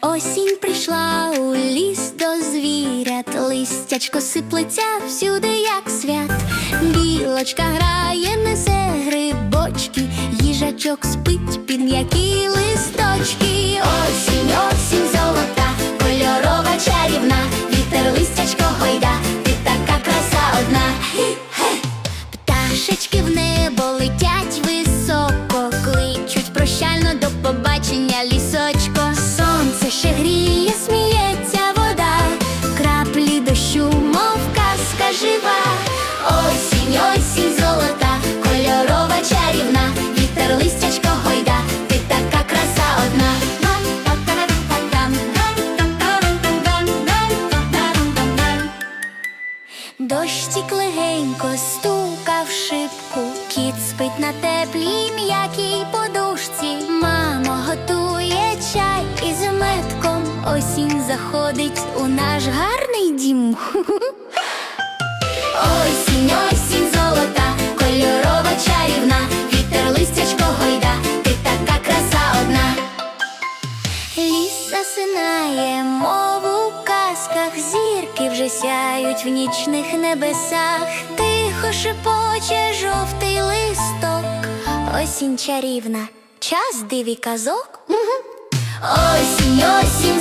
Осінь прийшла у ліс до звірят, листячко сиплеться всюди, як свят. Білочка грає, несе грибочки, їжачок спить під м'які Пташечки в небо летять високо, кличуть прощально до побачення лісочко. Сонце ще гріє, сміється вода, краплі дощу, мов казка жива. Дощик легенько стукав шибку, кіт спить на теплій м'якій подушці. Мамо готує чай із метком. Осінь заходить у наш гарний дім. Осінь, осінь золота, кольорова чарівна, вітер листячко гойда, ти така краса одна. Ліс засинає, вже сяють в нічних небесах, тихо шепоче жовтий листок, осінь чарівна, час диві казок. Осінь, осінь